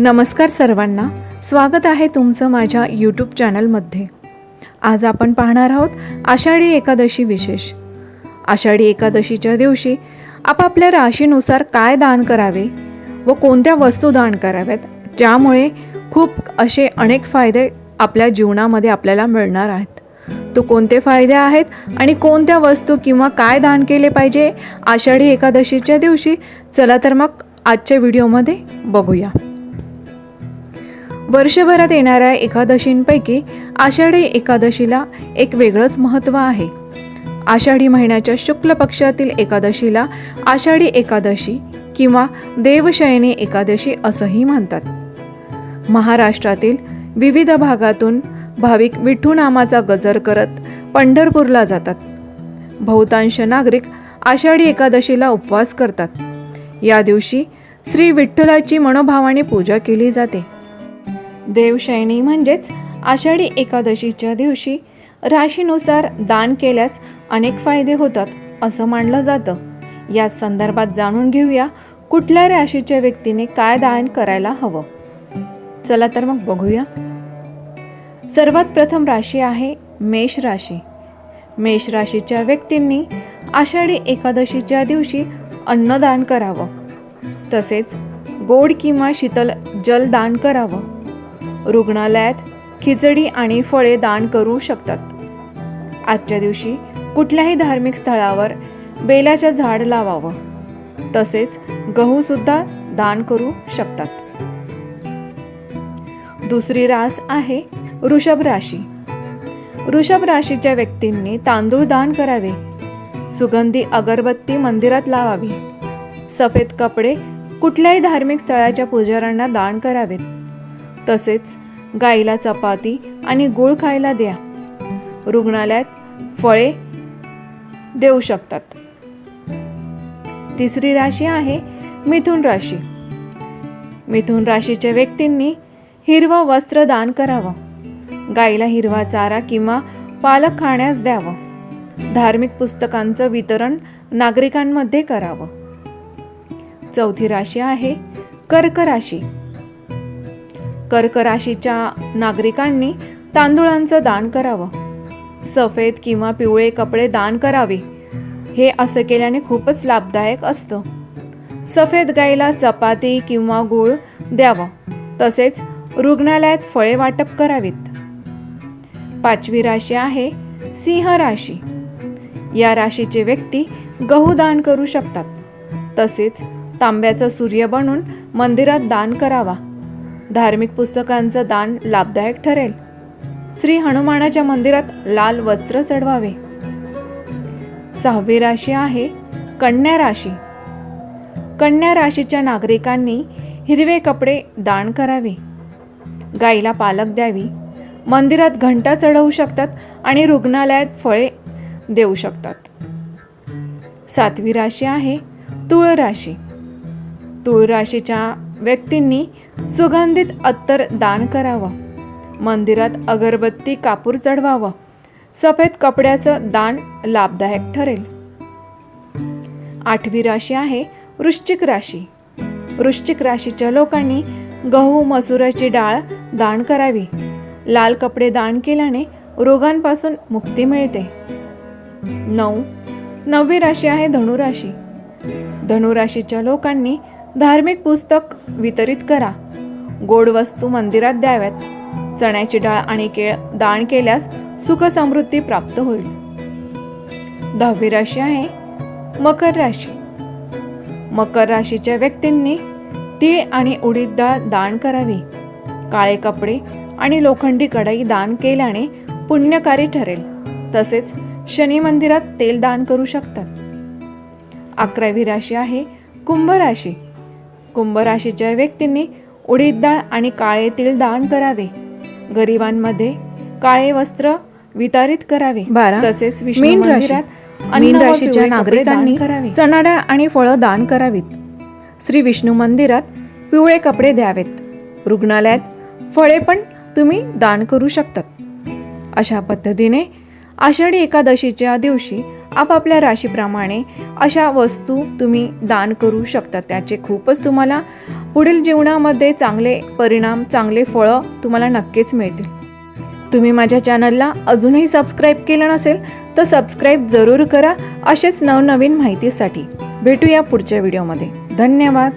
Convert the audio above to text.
नमस्कार सर्वांना. स्वागत आहे तुमचं माझ्या यूट्यूब चॅनलमध्ये. आज आपण पाहणार आहोत आषाढी एकादशी विशेष. आषाढी एकादशीच्या दिवशी आपापल्या राशीनुसार काय दान करावे व कोणत्या वस्तू दान कराव्यात ज्यामुळे खूप असे अनेक फायदे आपल्या जीवनामध्ये आपल्याला मिळणार आहेत. तो कोणते फायदे आहेत आणि कोणत्या वस्तू किंवा काय दान केले पाहिजे आषाढी एकादशीच्या दिवशी चला तर मग आजच्या व्हिडिओमध्ये बघूया. वर्षभरात येणाऱ्या एकादशींपैकी आषाढी एकादशीला एक वेगळंच महत्त्व आहे. आषाढी महिन्याच्या शुक्ल पक्षातील एकादशीला आषाढी एकादशी किंवा देवशयनी एकादशी असंही म्हणतात. महाराष्ट्रातील विविध भागातून भाविक विठ्ठू नामाचा गजर करत पंढरपूरला जातात. बहुतांश नागरिक आषाढी एकादशीला उपवास करतात. या दिवशी श्री विठ्ठलाची मनोभावाने पूजा केली जाते. देवशयनी म्हणजेच आषाढी एकादशीच्या दिवशी राशीनुसार दान केल्यास अनेक फायदे होतात असं मानलं जातं. या संदर्भात जाणून घेऊया कुठल्या राशीच्या व्यक्तीने काय दान करायला हवं. चला तर मग बघूया. सर्वात प्रथम राशी आहे मेष राशी. मेष राशीच्या व्यक्तींनी आषाढी एकादशीच्या दिवशी अन्नदान करावं. तसेच गोड किंवा शीतल जल दान करावं. रुग्णालयात खिचडी आणि फळे दान करू शकतात. आजच्या दिवशी कुठल्याही धार्मिक स्थळावर बेलाचं झाड लावावं. तसेच गहूसुद्धा दान करू शकतात. दुसरी रास आहे वृषभ राशी. वृषभ राशीच्या व्यक्तींनी तांदूळ दान करावे. सुगंधी अगरबत्ती मंदिरात लावावी. सफेद कपडे कुठल्याही धार्मिक स्थळाच्या पुजाऱ्यांना दान करावेत. तसेच गाईला चपाती आणि गुळ खायला द्या. रुग्णालयात फळे देऊ शकतात. तिसरी राशी आहे मिथुन राशी. मिथुन राशीच्या व्यक्तींनी हिरवं वस्त्र दान करावं. गाईला हिरवा चारा किंवा पालक खाण्यास द्यावं. धार्मिक पुस्तकांचं वितरण नागरिकांमध्ये करावं. चौथी राशी आहे कर्क राशी. कर्क राशीच्या नागरिकांनी तांदुळांचं दान करावं. सफेद किंवा पिवळे कपडे दान करावे. हे असं केल्याने खूपच लाभदायक असतं. सफेद गाईला चपाती किंवा गूळ द्यावं. तसेच रुग्णालयात फळे वाटप करावीत. पाचवी राशी आहे सिंह राशी. या राशीचे व्यक्ती गहू दान करू शकतात. तसेच तांब्याचा सूर्य बनून मंदिरात दान करावा. धार्मिक पुस्तकांचं दान लाभदायक ठरेल. श्री हनुमानाच्या मंदिरात लाल वस्त्र चढवावे. सहावी राशी आहे कन्या राशी. कन्या राशीच्या नागरिकांनी हिरवे कपडे दान करावे. गाईला पालक द्यावी. मंदिरात घंटा चढवू शकतात आणि रुग्णालयात फळे देऊ शकतात. सातवी राशी आहे तुळ राशी तुळ राशीच्या व्यक्तींनी सुगंधित अत्तर दान करावं. मंदिरात अगरबत्ती कापूर चढवावं. सफेद कपड्याचं दान लाभदायक ठरेल. आठवी राशी आहे वृश्चिक राशी. वृश्चिक राशीच्या लोकांनी गहू मसुराची डाळ दान करावी. लाल कपडे दान केल्याने रोगांपासून मुक्ती मिळते. नऊ. नववी राशी आहे धनुराशी. धनुराशीच्या लोकांनी धार्मिक पुस्तक वितरित करा. गोड वस्तू मंदिरात द्याव्यात. चण्याची डाळ आणि केळ दान केल्यास सुखसमृद्धी प्राप्त होईल. दहावी राशी आहे मकर राशी. मकर राशीच्या व्यक्तींनी तीळ आणि उडीद डाळ दान करावी. काळे कपडे आणि लोखंडी कढई दान केल्याने पुण्यकारी ठरेल. तसेच शनी मंदिरात तेल दान करू शकतात. अकरावी राशी आहे कुंभ राशी. कुंभ राशीच्या व्यक्तींनी उडीद डाळ आणि काळे तीळ दान करावे गरिबांमध्ये काळे वस्त्र वितरित करावे बारा. तसेच मीन. मंदिरात मीन राशीच्या नागरिकांनी करावे. चणा डाळ आणि फळं दान करावीत श्री विष्णू मंदिरात पिवळे कपडे द्यावेत रुग्णालयात फळे पण तुम्ही दान करू शकतात अशा पद्धतीने आषाढी एकादशीच्या दिवशी आपापल्या राशीप्रमाणे अशा वस्तू तुम्ही दान करू शकता. त्याचे खूपच तुम्हाला पुढील जीवनामध्ये चांगले परिणाम चांगले फळं तुम्हाला नक्कीच मिळतील. तुम्ही माझ्या चॅनलला अजूनही सबस्क्राईब केलं नसेल तर सबस्क्राईब जरूर करा असेच नवनवीन माहितीसाठी. भेटूया पुढच्या व्हिडिओमध्ये धन्यवाद.